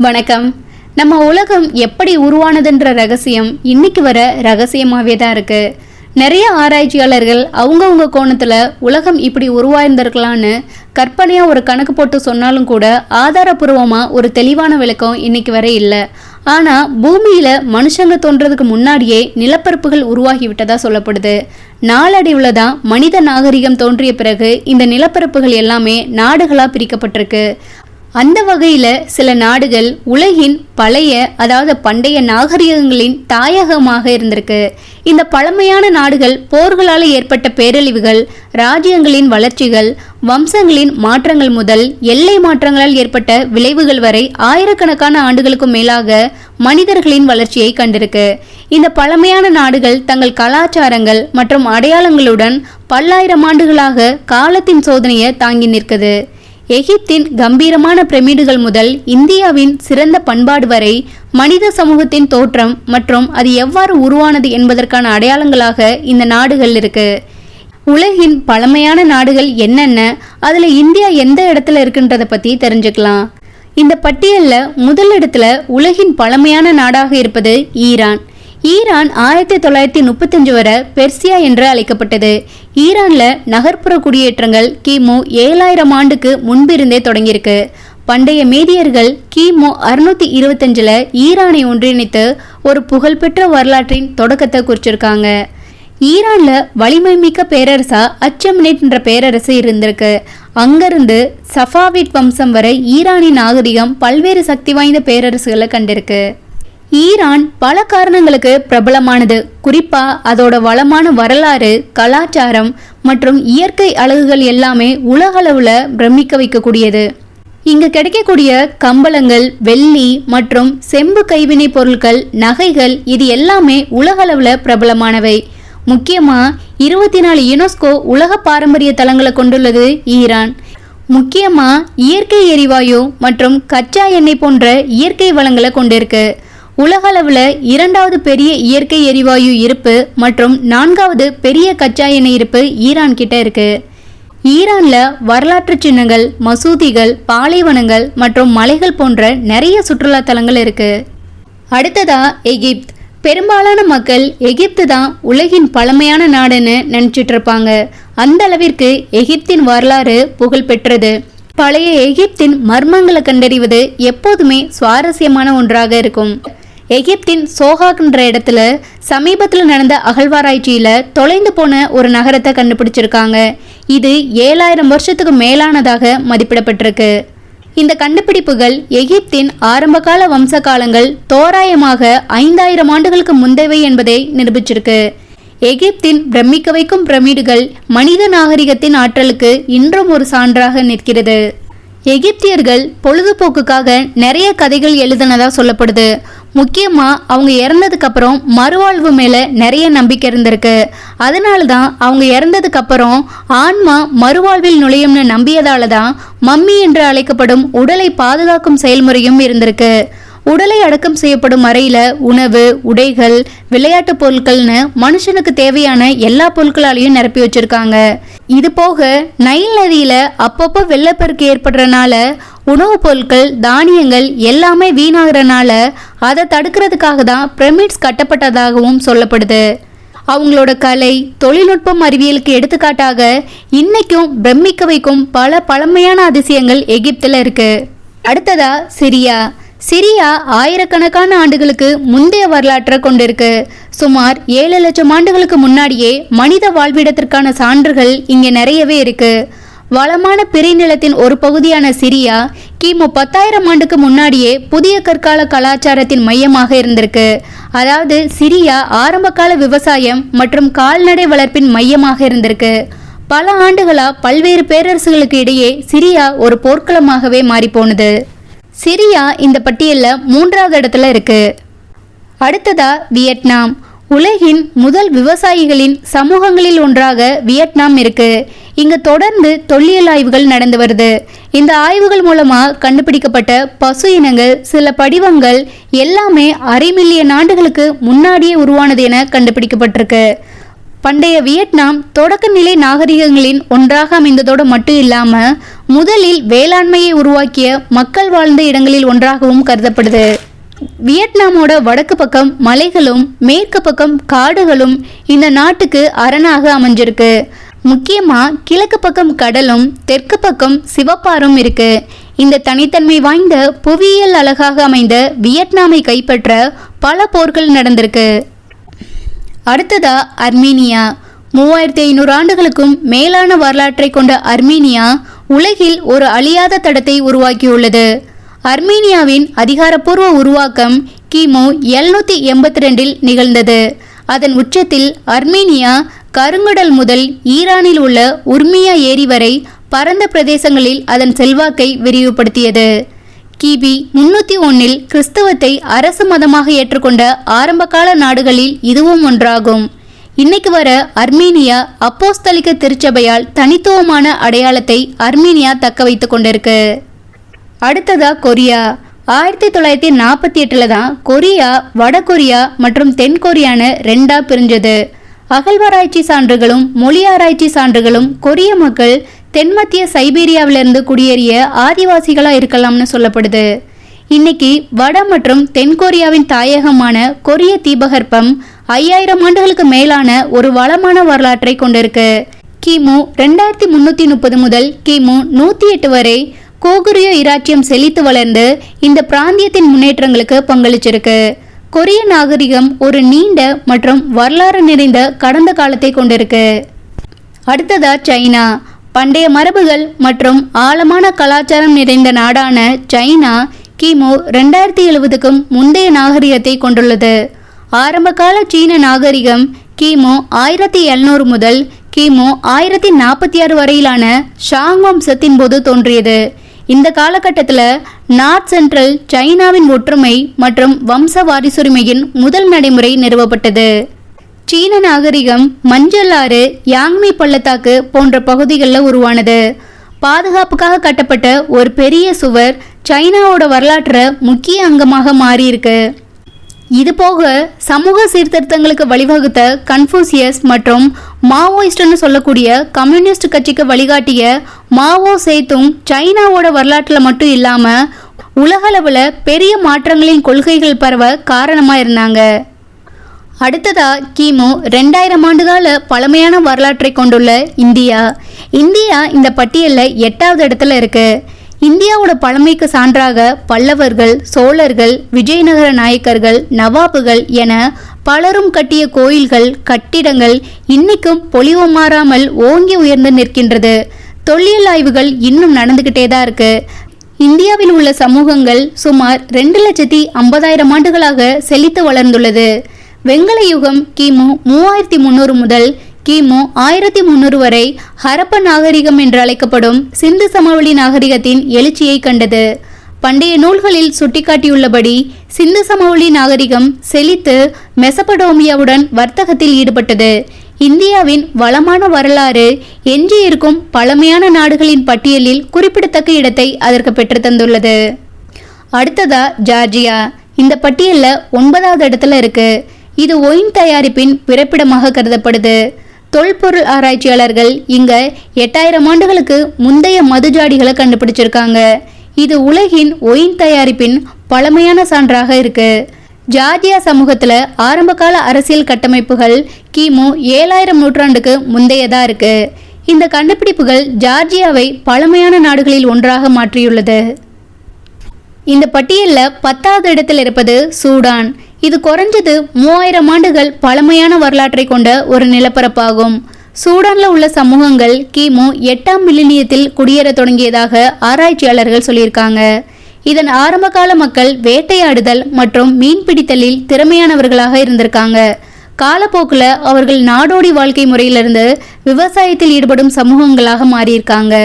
வணக்கம். நம்ம உலகம் எப்படி உருவானதுன்ற ரகசியம் இன்னைக்கு வர ரகசியமாகவே தான் இருக்கு. நிறைய ஆராய்ச்சியாளர்கள் அவங்கவுங்க கோணத்தில் உலகம் இப்படி உருவாயிருந்திருக்கலான்னு கற்பனையாக ஒரு கணக்கு போட்டு சொன்னாலும் கூட ஆதாரபூர்வமாக ஒரு தெளிவான விளக்கம் இன்னைக்கு வரை இல்லை. ஆனால் பூமியில் மனுஷங்க தோன்றதுக்கு முன்னாடியே நிலப்பரப்புகள் உருவாகிவிட்டதாக சொல்லப்படுது. நாளடைவில் தான் மனித நாகரிகம் தோன்றிய பிறகு இந்த நிலப்பரப்புகள் எல்லாமே நாடுகளாக பிரிக்கப்பட்டிருக்கு. அந்த வகையில் சில நாடுகள் உலகின் பழைய அதாவது பண்டைய நாகரிகங்களின் தாயகமாக இருந்திருக்கு. இந்த பழமையான நாடுகள் போர்களால் ஏற்பட்ட பேரழிவுகள் ராஜ்யங்களின் வளர்ச்சிகள் வம்சங்களின் மாற்றங்கள் முதல் எல்லை மாற்றங்களால் ஏற்பட்ட விளைவுகள் வரை ஆயிரக்கணக்கான ஆண்டுகளுக்கும் மேலாக மனிதர்களின் வளர்ச்சியை கண்டிருக்கு. இந்த பழமையான நாடுகள் தங்கள் கலாச்சாரங்கள் மற்றும் அடையாளங்களுடன் பல்லாயிரம் ஆண்டுகளாக காலத்தின் சோதனையை தாங்கி நிற்குது. எகிப்தின் கம்பீரமான பிரமிடுகள் முதல் இந்தியாவின் சிறந்த பண்பாடு வரை மனித சமூகத்தின் தோற்றம் மற்றும் அது எவ்வாறு உருவானது என்பதற்கான அடையாளங்களாக இந்த நாடுகள் இருக்கு. உலகின் பழமையான நாடுகள் என்னென்ன அதில் இந்தியா எந்த இடத்துல இருக்குன்றதை பற்றி தெரிஞ்சுக்கலாம். இந்த பட்டியலில் முதல் இடத்துல உலகின் பழமையான நாடாக இருப்பது ஈரான். ஈரான் ஆயிரத்தி தொள்ளாயிரத்தி முப்பத்தஞ்சு வரை பெர்சியா என்று அழைக்கப்பட்டது. ஈரான்ல நகர்ப்புற குடியேற்றங்கள் கிமு ஏழாயிரம் ஆண்டுக்கு முன்பிருந்தே தொடங்கியிருக்கு. பண்டைய மேதியர்கள் கிமு அறுநூத்தி இருபத்தஞ்சில் ஈரானை ஒன்றிணைத்து ஒரு புகழ்பெற்ற வரலாற்றின் தொடக்கத்தை குறிச்சிருக்காங்க. ஈரான்ல வலிமை மிக்க பேரரசா அச்சம்னேட் என்ற பேரரசு இருந்திருக்கு. அங்கிருந்து சஃபாவிட் வம்சம் வரை ஈரானின் நாகரிகம் பல்வேறு சக்தி வாய்ந்த பேரரசுகளை கண்டிருக்கு. ஈரான் பல காரணங்களுக்கு பிரபலமானது. குறிப்பா அதோட வளமான வரலாறு கலாச்சாரம் மற்றும் இயற்கை அழகுகள் எல்லாமே உலகளவில் பிரமிக்க வைக்கக்கூடியது. இங்கு கிடைக்கக்கூடிய கம்பளங்கள் வெள்ளி மற்றும் செம்பு கைவினை பொருட்கள் நகைகள் இது எல்லாமே உலகளவில் பிரபலமானவை. முக்கியமாக இருபத்தி நாலு யுனெஸ்கோ உலக பாரம்பரிய தலங்களை கொண்டுள்ளது ஈரான். முக்கியமாக இயற்கை எரிவாயு மற்றும் கச்சா எண்ணெய் போன்ற இயற்கை வளங்களை கொண்டிருக்கு. உலகளவில் இரண்டாவது பெரிய இயற்கை எரிவாயு இருப்பு மற்றும் நான்காவது பெரிய கச்சா எண்ணெய் இருப்பு ஈரான் கிட்ட இருக்கு. ஈரானில் வரலாற்று சின்னங்கள் மசூதிகள் பாலைவனங்கள் மற்றும் மலைகள் போன்ற நிறைய சுற்றுலா தலங்கள் இருக்கு. அடுத்ததா எகிப்த். பெரும்பாலான மக்கள் எகிப்து தான் உலகின் பழமையான நாடுன்னு நினச்சிட்டு இருப்பாங்க. அந்த அளவிற்கு எகிப்தின் வரலாறு புகழ் பெற்றது பழைய எகிப்தின் மர்மங்களை கண்டறிவது எப்போதுமே சுவாரஸ்யமான ஒன்றாக இருக்கும். எகிப்தின் சோஹாக்ன்ற இடத்துல சமீபத்தில் நடந்த அகழ்வாராய்ச்சியில் தொலைந்து போன ஒரு நகரத்தை கண்டுபிடிச்சிருக்காங்க. இது ஏழாயிரம் வருஷத்துக்கு மேலானதாக மதிப்பிடப்பட்டிருக்கு. இந்த கண்டுபிடிப்புகள் எகிப்தின் ஆரம்பகால வம்ச காலங்கள் தோராயமாக ஐந்தாயிரம் ஆண்டுகளுக்கு முந்தவை என்பதை நிரூபிச்சிருக்கு. எகிப்தின் பிரமிக்க வைக்கும் பிரமிடுகள் மனித நாகரிகத்தின் ஆற்றலுக்கு இன்றும் ஒரு சான்றாக நிற்கிறது. எகிப்தியர்கள் பொழுதுபோக்குக்காக நிறைய கதைகள் எழுதினதா சொல்லப்படுது. முக்கியமாக அவங்க இறந்ததுக்கப்புறம் மறுவாழ்வு மேலே நிறைய நம்பிக்கை இருந்திருக்கு. அதனால தான் அவங்க இறந்ததுக்கப்புறம் ஆன்மா மறுவாழ்வில் நுழையும்னு நம்பியதால தான் மம்மி என்று அழைக்கப்படும் உடலை பாதுகாக்கும் செயல்முறையும் இருந்திருக்கு. உடலை அடக்கம் செய்யப்படும் அறையில உணவு உடைகள் விளையாட்டு பொருட்கள்னு மனுஷனுக்கு தேவையான எல்லா பொருட்களாலையும் நிரப்பி வச்சிருக்காங்க. இது போக நைல் நதியில அப்பப்போ வெள்ளப்பெருக்கு ஏற்படுறனால உணவுப் பொருட்கள் தானியங்கள் எல்லாமே வீணாகிறனால அதை தடுக்கிறதுக்காக தான் பிரமிட்ஸ் கட்டப்பட்டதாகவும் சொல்லப்படுது. அவங்களோட கலை தொழில்நுட்பம் அறிவியலுக்கு எடுத்துக்காட்டாக இன்னைக்கும் பிரமிக்க வைக்கும் பல பழமையான அதிசயங்கள் எகிப்தில் இருக்கு. அடுத்ததா சிரியா. சிரியா ஆயிரக்கணக்கான ஆண்டுகளுக்கு முந்தைய வரலாற்றை கொண்டிருக்கு. சுமார் ஏழு லட்சம் ஆண்டுகளுக்கு முன்னாடியே மனித வாழ்விடத்திற்கான சான்றுகள் இங்கே நிறையவே இருக்கு. வளமான பிரிநிலத்தின் ஒரு பகுதியான சிரியா கிமு பத்தாயிரம் ஆண்டுக்கு முன்னாடியே புதிய கற்கால கலாச்சாரத்தின் மையமாக இருந்திருக்கு. அதாவது சிரியா ஆரம்பகால விவசாயம் மற்றும் கால்நடை வளர்ப்பின் மையமாக இருந்திருக்கு. பல ஆண்டுகளா பல்வேறு பேரரசுகளுக்கு இடையே சிரியா ஒரு போர்க்களமாகவே மாறிப்போனது. சிரியா இந்த பட்டியலில் மூன்றாவது இடத்துல இருக்கு. அடுத்ததா வியட்நாம். உலகின் முதல் விவசாயிகளின் சமூகங்களில் ஒன்றாக வியட்நாம் இருக்கு. இங்கு தொடர்ந்து தொல்லியல் ஆய்வுகள் நடந்து வருது. இந்த ஆய்வுகள் மூலமா கண்டுபிடிக்கப்பட்ட பசு இனங்கள் சில படிவங்கள் எல்லாமே அரை மில்லியன் ஆண்டுகளுக்கு முன்னாடியே உருவானது என கண்டுபிடிக்கப்பட்டிருக்கு. பண்டைய வியட்நாம் தொடக்க நிலை நாகரிகங்களின் ஒன்றாக அமைந்ததோடு மட்டும் இல்லாமல் முதலில் வேளாண்மையை உருவாக்கிய மக்கள் வாழ்ந்த இடங்களில் ஒன்றாகவும் கருதப்படுது. வியட்நாமோட வடக்கு பக்கம் மலைகளும் மேற்கு பக்கம் காடுகளும் இந்த நாட்டுக்கு அரணாக அமைஞ்சிருக்கு. முக்கியமாக கிழக்கு பக்கம் கடலும் தெற்கு பக்கம் சிவப்பாரும் இருக்கு. இந்த தனித்தன்மை வாய்ந்த புவியியல் அழகாக அமைந்த வியட்நாமை கைப்பற்ற பல போர்கள் நடந்திருக்கு. அடுத்ததா அர்மீனியா. மூவாயிரத்தி ஐநூறு ஆண்டுகளுக்கும் மேலான வரலாற்றை கொண்ட அர்மீனியா உலகில் ஒரு அழியாத தடத்தை உருவாக்கியுள்ளது. அர்மீனியாவின் அதிகாரப்பூர்வ உருவாக்கம் கிமு எழுநூத்தி எண்பத்தி ரெண்டில் நிகழ்ந்தது. அதன் உச்சத்தில் அர்மீனியா கருங்கடல் முதல் ஈரானில் உள்ள உர்மியா ஏரி வரை பரந்த பிரதேசங்களில் அதன் செல்வாக்கை விரிவுபடுத்தியது. கிபி முன்னூத்தி ஒன்னில் கிறிஸ்தவத்தை அரசு மதமாக ஏற்றுக்கொண்ட ஆரம்பகால நாடுகளில் இதுவும் ஒன்றாகும். இன்னைக்கு வர அர்மீனியா அப்போஸ்தலிக்க திருச்சபையால் தனித்துவமான அடையாளத்தை அர்மீனியா தக்க வைத்து கொண்டிருக்கு. அடுத்ததா கொரியா. ஆயிரத்தி தொள்ளாயிரத்தி நாற்பத்தி எட்டில் தான் கொரியா வட கொரியா மற்றும் தென் கொரியான்னு ரெண்டா பிரிஞ்சது. அகழ்வாராய்ச்சி சான்றுகளும் மொழி ஆராய்ச்சி சான்றுகளும் கொரிய மக்கள் தென்மத்திய சைபீரியாவிலிருந்து குடியேறிய ஆதிவாசிகளாக இருக்கலாம்னு சொல்லப்படுது. இன்னைக்கு வட மற்றும் தென்கொரியாவின் தாயகமான கொரிய தீபகற்பம் ஐயாயிரம் ஆண்டுகளுக்கு மேலான ஒரு வளமான வரலாற்றை கொண்டிருக்கு. கிமு ரெண்டாயிரத்தி முன்னூத்தி முப்பது முதல் கிமு நூத்தி எட்டு வரை கோகுரியோ இராச்சியம் செழித்து வளர்ந்து இந்த பிராந்தியத்தின் முன்னேற்றங்களுக்கு பங்களிச்சிருக்கு. கொரிய நாகரிகம் ஒரு நீண்ட மற்றும் வரலாறு நிறைந்த கடந்த காலத்தை கொண்டிருக்கு. அடுத்ததா சைனா. பண்டைய மரபுகள் மற்றும் ஆழமான கலாச்சாரம் நிறைந்த நாடான சைனா கிமு ரெண்டாயிரத்தி எழுபதுக்கும் முந்தைய நாகரிகத்தை கொண்டுள்ளது. ஆரம்பகால சீன நாகரிகம் கிமு ஆயிரத்தி எழுநூறு முதல் கிமு ஆயிரத்தி நாற்பத்தி ஆறு வரையிலான ஷாங் வம்சத்தின் போது தோன்றியது. இந்த காலகட்டத்தில் நார்த் சென்ட்ரல் சைனாவின் ஒற்றுமை மற்றும் வம்ச வாரிசுரிமையின் முதல் நடைமுறை நிறுவப்பட்டது. சீன நாகரிகம் மஞ்சள் ஆறு யாங்மி பள்ளத்தாக்கு போன்ற பகுதிகளில் உருவானது. பாதுகாப்புக்காக கட்டப்பட்ட ஒரு பெரிய சுவர் சைனாவோட வரலாற்றை முக்கிய அங்கமாக மாறியிருக்கு. இது போக சமூக சீர்திருத்தங்களுக்கு வழிவகுத்த கன்ஃபூசியஸ் மற்றும் மாவோயிஸ்ட்னு சொல்லக்கூடிய கம்யூனிஸ்ட் கட்சிக்கு வழிகாட்டிய மாவோ சேத்துங் சைனாவோட வரலாற்றில் மட்டும் இல்லாமல் உலகளவில் பெரிய மாற்றங்களின் கொள்கைகள் பரவ காரணமாக இருந்தாங்க. அடுத்ததா கிமு ரெண்டாயிரம் ஆண்டுகால பழமையான வரலாற்றை கொண்டுள்ள இந்தியா. இந்தியா இந்த பட்டியலில் எட்டாவது இடத்துல இருக்கு. இந்தியாவோட பழமைக்கு சான்றாக பல்லவர்கள் சோழர்கள் விஜயநகர நாயக்கர்கள் நவாபுகள் என பலரும் கட்டிய கோயில்கள் கட்டிடங்கள் இன்னைக்கும் பொலிவு மாறாமல் ஓங்கி உயர்ந்து நிற்கின்றது. தொல்லியல் ஆய்வுகள் இன்னும் நடந்துகிட்டே தான் இருக்கு. இந்தியாவில் உள்ள சமூகங்கள் சுமார் ரெண்டு லட்சத்தி ஐம்பதாயிரம் ஆண்டுகளாக செழித்து வளர்ந்துள்ளது. வெங்கல யுகம் கிமு மூவாயிரத்தி முன்னூறு முதல் கிமு ஆயிரத்தி முன்னூறு வரை ஹரப்ப நாகரிகம் என்று அழைக்கப்படும் சிந்து சமவெளி நாகரிகத்தின் எழுச்சியை கண்டது. பண்டைய நூல்களில் சுட்டிக்காட்டியுள்ளபடி சிந்து சமவெளி நாகரிகம் செழித்து மெசபடோமியாவுடன் வர்த்தகத்தில் ஈடுபட்டது. இந்தியாவின் வளமான வரலாறு எஞ்சியிருக்கும் பழமையான நாடுகளின் பட்டியலில் குறிப்பிடத்தக்க இடத்தை அதற்கு பெற்றுத்தந்துள்ளது அடுத்ததா ஜார்ஜியா. இந்த பட்டியலில் ஒன்பதாவது இடத்துல இருக்குது இது ஒயின் தயாரிப்பின் பிறப்பிடமாக கருதப்படுது. தொல்பொருள் ஆராய்ச்சியாளர்கள் இங்க எட்டாயிரம் ஆண்டுகளுக்கு முந்தைய மதுஜாடிகளை கண்டுபிடிச்சிருக்காங்க. இது உலகின் ஒயின் தயாரிப்பின் பழமையான சான்றாக இருக்கு. ஜார்ஜியா சமூகத்தில் ஆரம்பகால அரசியல் கட்டமைப்புகள் கிமு ஏழாயிரம் நூற்றாண்டுக்கு முந்தையதாக இருக்கு. இந்த கண்டுபிடிப்புகள் ஜார்ஜியாவை பழமையான நாடுகளில் ஒன்றாக மாற்றியுள்ளது. இந்த பட்டியலில் பத்தாவது இடத்தில் இருப்பது சூடான். இது குறைஞ்சது மூவாயிரம் ஆண்டுகள் பழமையான வரலாற்றை கொண்ட ஒரு நிலப்பரப்பாகும். சூடானில் உள்ள சமூகங்கள் கிமு எட்டாம் மில்லினியத்தில் குடியேற தொடங்கியதாக ஆராய்ச்சியாளர்கள் சொல்லியிருக்காங்க. இதன் ஆரம்பகால மக்கள் வேட்டையாடுதல் மற்றும் மீன்பிடித்தலில் திறமையானவர்களாக இருந்திருக்காங்க. காலப்போக்கில் அவர்கள் நாடோடி வாழ்க்கை முறையிலிருந்து விவசாயத்தில் ஈடுபடும் சமூகங்களாக மாறியிருக்காங்க.